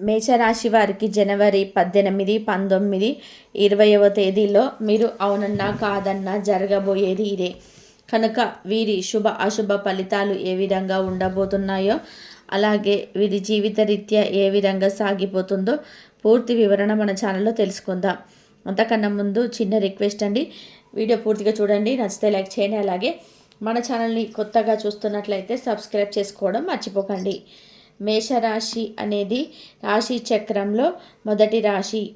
మేషరాశి వారికి జనవరి పద్దెనిమిది పంతొమ్మిది ఇరవైవ తేదీలో మీరు అవునన్నా కాదన్నా జరగబోయేది ఇదే. కనుక వీరి శుభ అశుభ ఫలితాలు ఏ విధంగా ఉండబోతున్నాయో అలాగే వీరి జీవిత రీత్యా ఏ విధంగా సాగిపోతుందో పూర్తి వివరణ మన ఛానల్లో తెలుసుకుందాం. అంతకన్నా ముందు చిన్న రిక్వెస్ట్ అండి. వీడియో పూర్తిగా చూడండి నచ్చితే లైక్ చేయండి అలాగే మన ఛానల్ని కొత్తగా చూస్తున్నట్లయితే సబ్స్క్రైబ్ చేసుకోవడం మర్చిపోకండి. మేషరాశి అనేది రాశి చక్రంలో మొదటి రాశి.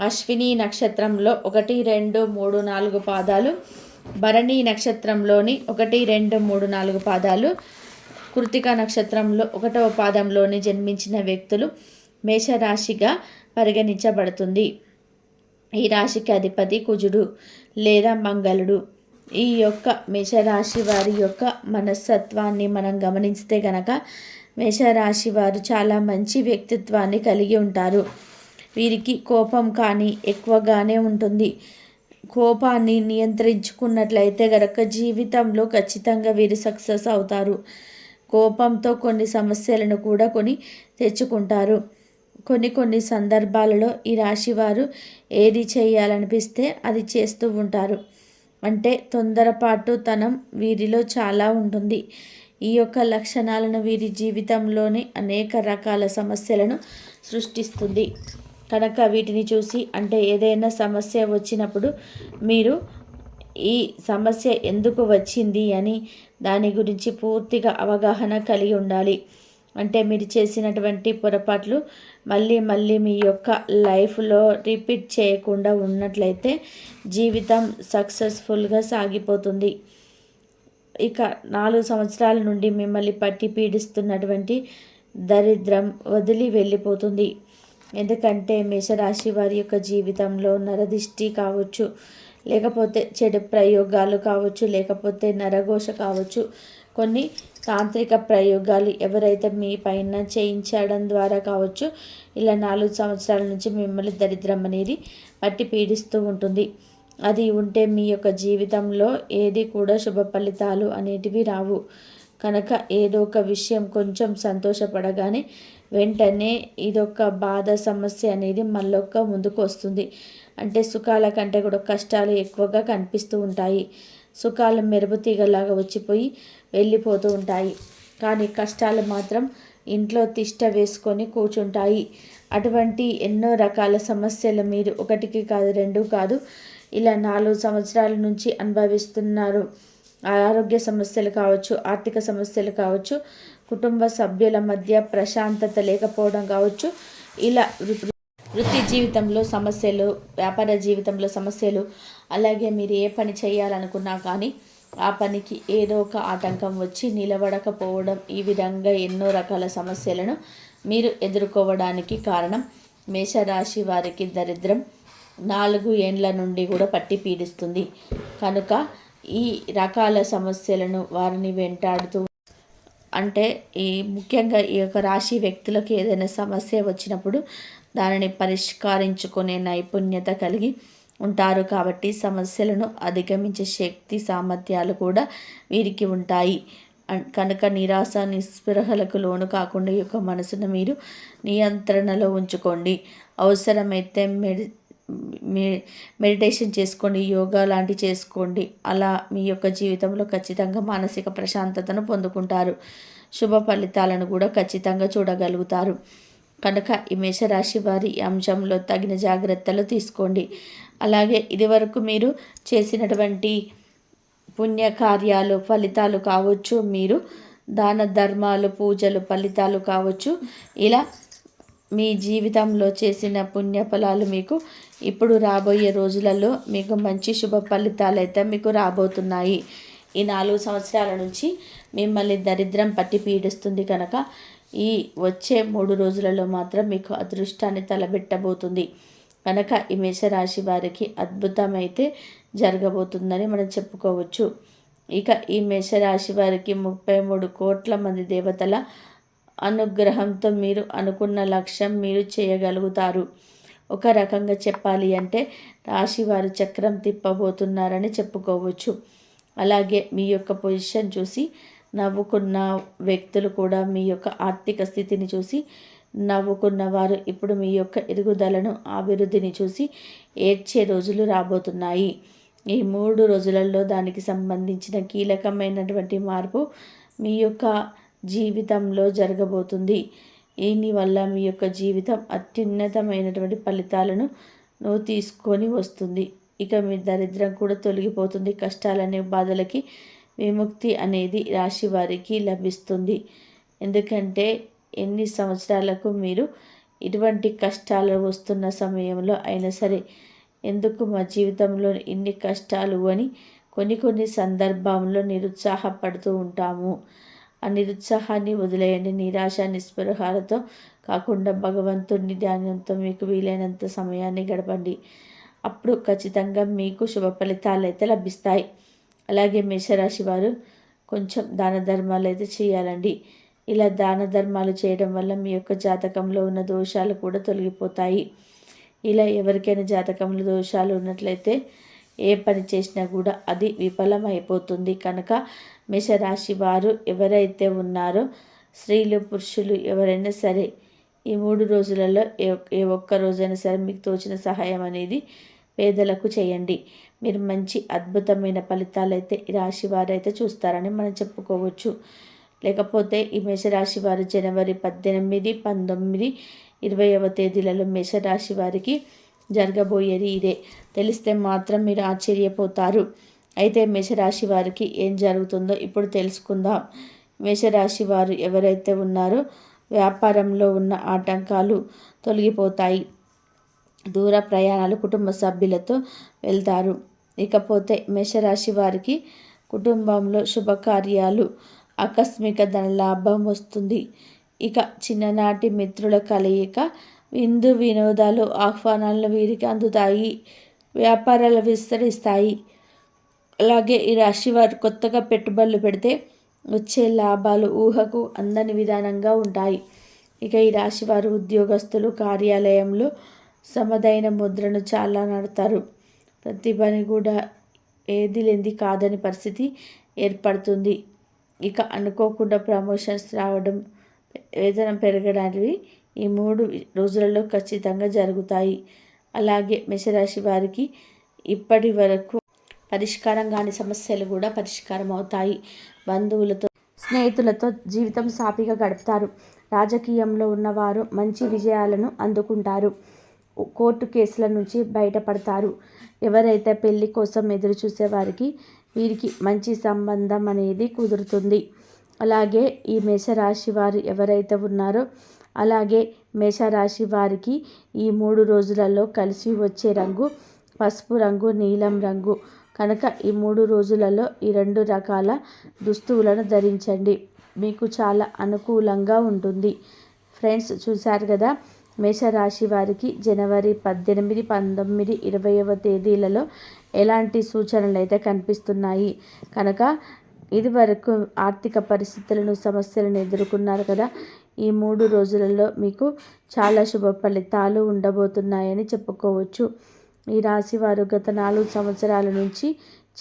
అశ్విని నక్షత్రంలో ఒకటి రెండు మూడు నాలుగు పాదాలు. భరణి నక్షత్రంలోని ఒకటి రెండు మూడు నాలుగు పాదాలు. కృతిక నక్షత్రంలో ఒకటవ పాదంలోని జన్మించిన వ్యక్తులు మేషరాశిగా పరిగణించబడుతుంది. ఈ రాశికి అధిపతి కుజుడు లేదా మంగళుడు. ఈ యొక్క మేషరాశి వారి యొక్క మనస్తత్వాన్ని మనం గమనిస్తే గనక మేషరాశి వారు చాలా మంచి వ్యక్తిత్వాన్ని కలిగి ఉంటారు. వీరికి కోపం కానీ ఎక్కువగానే ఉంటుంది. కోపాన్ని నియంత్రించుకున్నట్లయితే గనక జీవితంలో ఖచ్చితంగా వీరు సక్సెస్ అవుతారు. కోపంతో కొన్ని సమస్యలను కూడా కొని తెచ్చుకుంటారు. కొన్ని కొన్ని సందర్భాలలో ఈ రాశి వారు ఏది చేయాలనిపిస్తే అది చేస్తూ ఉంటారు. అంటే తొందరపాటు తనం వీరిలో చాలా ఉంటుంది. ఈ యొక్క లక్షణాలను వీరి జీవితంలోని అనేక రకాల సమస్యలను సృష్టిస్తుంది. కనుక వీటిని చూసి అంటే ఏదైనా సమస్య వచ్చినప్పుడు మీరు ఈ సమస్య ఎందుకు వచ్చింది అని దాని గురించి పూర్తిగా అవగాహన కలిగి ఉండాలి. అంటే మీరు చేసినటువంటి పొరపాట్లు మళ్ళీ మళ్ళీ మీ యొక్క లైఫ్లో రిపీట్ చేయకుండా ఉన్నట్లయితే జీవితం సక్సెస్ఫుల్గా సాగిపోతుంది. ఇక నాలుగు సంవత్సరాల నుండి మిమ్మల్ని పట్టి పీడిస్తున్నటువంటి దరిద్రం వదిలి వెళ్ళిపోతుంది. ఎందుకంటే మేషరాశి వారి యొక్క జీవితంలో నరదిష్టి కావచ్చు లేకపోతే చెడు ప్రయోగాలు కావచ్చు లేకపోతే నరఘోష కావచ్చు కొన్ని తాంత్రిక ప్రయోగాలు ఎవరైతే మీ పైన చేయించడం ద్వారా కావచ్చు ఇలా నాలుగు సంవత్సరాల నుంచి మిమ్మల్ని దరిద్రం అనేది పట్టి పీడిస్తూ ఉంటుంది. అది ఉంటే మీ యొక్క జీవితంలో ఏది కూడా శుభ ఫలితాలు అనేటివి రావు. కనుక ఏదో ఒక విషయం కొంచెం సంతోషపడగానే వెంటనే ఇదొక బాధ సమస్య అనేది మళ్ళొక్క ముందుకు వస్తుంది. అంటే సుఖాల కంటే కూడా కష్టాలు ఎక్కువగా కనిపిస్తూ ఉంటాయి. సుఖాలు మెరుపుతీగలాగా వచ్చిపోయి వెళ్ళిపోతూ ఉంటాయి. కానీ కష్టాలు మాత్రం ఇంట్లో తిష్ట వేసుకొని కూర్చుంటాయి. అటువంటి ఎన్నో రకాల సమస్యలు మీరు ఒకటికి కాదు రెండు కాదు ఇలా నాలుగు సంవత్సరాల నుంచి అనుభవిస్తున్నారు. ఆరోగ్య సమస్యలు కావచ్చు ఆర్థిక సమస్యలు కావచ్చు కుటుంబ సభ్యుల మధ్య ప్రశాంతత లేకపోవడం కావచ్చు ఇలా వృత్తి జీవితంలో సమస్యలు వ్యాపార జీవితంలో సమస్యలు అలాగే మీరు ఏ పని చేయాలనుకున్నా కానీ ఆ పనికి ఏదో ఒక ఆటంకం వచ్చి నిలబడకపోవడం ఈ విధంగా ఎన్నో రకాల సమస్యలను మీరు ఎదుర్కోవడానికి కారణం మేషరాశి వారికి దరిద్రం. నాలుగు ఏండ్ల నుండి కూడా పట్టి పీడిస్తుంది. కనుక ఈ రకాల సమస్యలను వారిని వెంటాడుతూ అంటే ఈ ముఖ్యంగా ఈ యొక్క రాశి వ్యక్తులకు ఏదైనా సమస్య వచ్చినప్పుడు దానిని పరిష్కరించుకునే నైపుణ్యత కలిగి ఉంటారు కాబట్టి సమస్యలను అధిగమించే శక్తి సామర్థ్యాలు కూడా వీరికి ఉంటాయి. కనుక నిరాశ నిస్పృహలకు లోను కాకుండా ఈ యొక్క మనసును మీరు నియంత్రణలో ఉంచుకోండి. అవసరమైతే మెడి మెడిటేషన్ చేసుకోండి యోగా లాంటివి చేసుకోండి. అలా మీ యొక్క జీవితంలో ఖచ్చితంగా మానసిక ప్రశాంతతను పొందుకుంటారు. శుభ ఫలితాలను కూడా ఖచ్చితంగా చూడగలుగుతారు. కనుక ఈ మేషరాశి వారి అంశంలో తగిన జాగ్రత్తలు తీసుకోండి. అలాగే ఇదివరకు మీరు చేసినటువంటి పుణ్యకార్యాలు ఫలితాలు కావచ్చు మీరు దాన ధర్మాలు పూజలు ఫలితాలు కావచ్చు ఇలా మీ జీవితంలో చేసిన పుణ్యఫలాలు మీకు ఇప్పుడు రాబోయే రోజులలో మీకు మంచి శుభ ఫలితాలు అయితే మీకు రాబోతున్నాయి. ఈ నాలుగు సంవత్సరాల నుంచి మిమ్మల్ని దరిద్రం పట్టి పీడిస్తుంది కనుక ఈ వచ్చే మూడు రోజులలో మాత్రం మీకు అదృష్టాన్ని తలబెట్టబోతుంది. కనుక ఈ మేషరాశి వారికి అద్భుతమైతే జరగబోతుందని మనం చెప్పుకోవచ్చు. ఇక ఈ మేషరాశి వారికి ముప్పై మూడు కోట్ల మంది దేవతల అనుగ్రహంతో మీరు అనుకున్న లక్ష్యం మీరు చేయగలుగుతారు. ఒక రకంగా చెప్పాలి అంటే రాశి వారు చక్రం తిప్పబోతున్నారని చెప్పుకోవచ్చు. అలాగే మీ యొక్క పొజిషన్ చూసి నవ్వుకున్న వ్యక్తులు కూడా మీ యొక్క ఆర్థిక స్థితిని చూసి నవ్వుకున్న వారు ఇప్పుడు మీ యొక్క ఎదుగుదలను అభివృద్ధిని చూసి ఏడ్చే రోజులు రాబోతున్నాయి. ఈ మూడు రోజులలో దానికి సంబంధించిన కీలకమైనటువంటి మార్పు మీ యొక్క జీవితంలో జరగబోతుంది. దీనివల్ల మీ యొక్క జీవితం అత్యున్నతమైనటువంటి ఫలితాలను తీసుకొని వస్తుంది. ఇక మీ దరిద్రం కూడా తొలగిపోతుంది. కష్టాలనే బాధలకి విముక్తి అనేది రాశి వారికి లభిస్తుంది. ఎందుకంటే ఎన్ని సంవత్సరాలకు మీరు ఇటువంటి కష్టాలు వస్తున్న సమయంలో అయినా సరే ఎందుకు మా జీవితంలో ఇన్ని కష్టాలు అని కొన్ని కొన్ని సందర్భంలో నిరుత్సాహపడుతూ ఉంటాము. ఆ నిరుత్సాహాన్ని వదిలేయండి. నిరాశ నిస్పృహాలతో కాకుండా భగవంతుని ధ్యానంతో మీకు వీలైనంత సమయాన్ని గడపండి. అప్పుడు ఖచ్చితంగా మీకు శుభ ఫలితాలు అయితే లభిస్తాయి. అలాగే మేషరాశి వారు కొంచెం దాన ధర్మాలు అయితే చేయాలండి. ఇలా దాన ధర్మాలు చేయడం వల్ల మీ యొక్క జాతకంలో ఉన్న దోషాలు కూడా తొలగిపోతాయి. ఇలా ఎవరికైనా జాతకంలో దోషాలు ఉన్నట్లయితే ఏ పని చేసినా కూడా అది విఫలమైపోతుంది. కనుక మేషరాశి వారు ఎవరైతే ఉన్నారో స్త్రీలు పురుషులు ఎవరైనా సరే ఈ మూడు రోజులలో ఏ ఏ ఒక్క రోజైనా సరే మీకు తోచిన సహాయం అనేది పేదలకు చేయండి. మీరు మంచి అద్భుతమైన ఫలితాలు అయితే ఈ రాశి వారైతే చూస్తారని మనం చెప్పుకోవచ్చు. లేకపోతే ఈ మేషరాశి వారు జనవరి పద్దెనిమిది పంతొమ్మిది ఇరవైవ తేదీలలో మేషరాశి వారికి జరగబోయేది ఇదే. తెలిస్తే మాత్రం మీరు ఆశ్చర్యపోతారు. అయితే మేషరాశి వారికి ఏం జరుగుతుందో ఇప్పుడు తెలుసుకుందాం. మేషరాశి వారు ఎవరైతే ఉన్నారో వ్యాపారంలో ఉన్న ఆటంకాలు తొలగిపోతాయి. దూర ప్రయాణాలు కుటుంబ సభ్యులతో వెళ్తారు. ఇకపోతే మేషరాశి వారికి కుటుంబంలో శుభకార్యాలు ఆకస్మిక ధనలాభం వస్తుంది. ఇక చిన్ననాటి మిత్రుల కలయిక విందు వినోదాలు ఆహ్వానాలను వీరికి అందుతాయి వ్యాపారాలు విస్తరిస్తాయి. అలాగే ఈ రాశి వారు కొత్తగా పెట్టుబడులు పెడితే వచ్చే లాభాలు ఊహకు అందని విధానంగా ఉంటాయి. ఇక ఈ రాశి వారు ఉద్యోగస్తులు కార్యాలయంలో సమదైన ముద్రను చాలా నడతారు. ప్రతి పని కూడా ఏది లేనిది కాదని పరిస్థితి ఏర్పడుతుంది. ఇక అనుకోకుండా ప్రమోషన్స్ రావడం వేతనం పెరగడానికి ఈ మూడు రోజులలో ఖచ్చితంగా జరుగుతాయి. అలాగే మేషరాశి వారికి ఇప్పటి వరకు పరిష్కారం కాని సమస్యలు కూడా పరిష్కారం అవుతాయి. బంధువులతో స్నేహితులతో జీవితం సాఫీగా గడుపుతారు. రాజకీయంలో ఉన్నవారు మంచి విజయాలను అందుకుంటారు. కోర్టు కేసుల నుంచి బయటపడతారు. ఎవరైతే పెళ్ళి కోసం ఎదురు చూసేవారికి వీరికి మంచి సంబంధం అనేది కుదురుతుంది. అలాగే ఈ మేషరాశి వారు ఎవరైతే ఉన్నారో అలాగే మేషరాశి వారికి ఈ మూడు రోజులలో కలిసి వచ్చే రంగు పసుపు రంగు నీలం రంగు. కనుక ఈ మూడు రోజులలో ఈ రెండు రకాల దుస్తువులను ధరించండి. మీకు చాలా అనుకూలంగా ఉంటుంది. ఫ్రెండ్స్ చూశారు కదా? మేషరాశి వారికి జనవరి పద్దెనిమిది పంతొమ్మిది ఇరవైవ తేదీలలో ఎలాంటి సూచనలు అయితే కనిపిస్తున్నాయి? కనుక ఇదివరకు ఆర్థిక పరిస్థితులను సమస్యలను ఎదుర్కొన్నారు కదా? ఈ మూడు రోజులలో మీకు చాలా శుభ ఫలితాలు ఉండబోతున్నాయని చెప్పుకోవచ్చు. ఈ రాశి వారు గత నాలుగు సంవత్సరాల నుంచి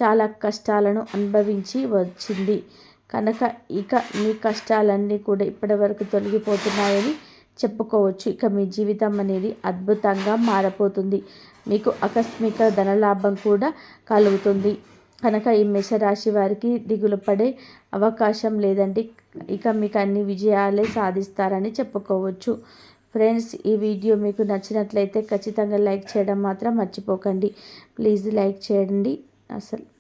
చాలా కష్టాలను అనుభవించి వచ్చింది. కనుక ఇక మీ కష్టాలన్నీ కూడా ఇప్పటివరకు తొలగిపోతున్నాయని చెప్పుకోవచ్చు. ఇక మీ జీవితం అనేది అద్భుతంగా మారపోతుంది మీకు ఆకస్మిక ధనలాభం కూడా కలుగుతుంది. కనుక ఈ మేషరాశి వారికి దిగులు పడే అవకాశం లేదండి. ఇక మీకు అన్ని విజయాలే సాధిస్తారని చెప్పుకోవచ్చు. ఫ్రెండ్స్ ఈ వీడియో మీకు నచ్చినట్లయితే ఖచ్చితంగా లైక్ చేయడం మాత్రం మర్చిపోకండి. ప్లీజ్ లైక్ చేయండి. అసలు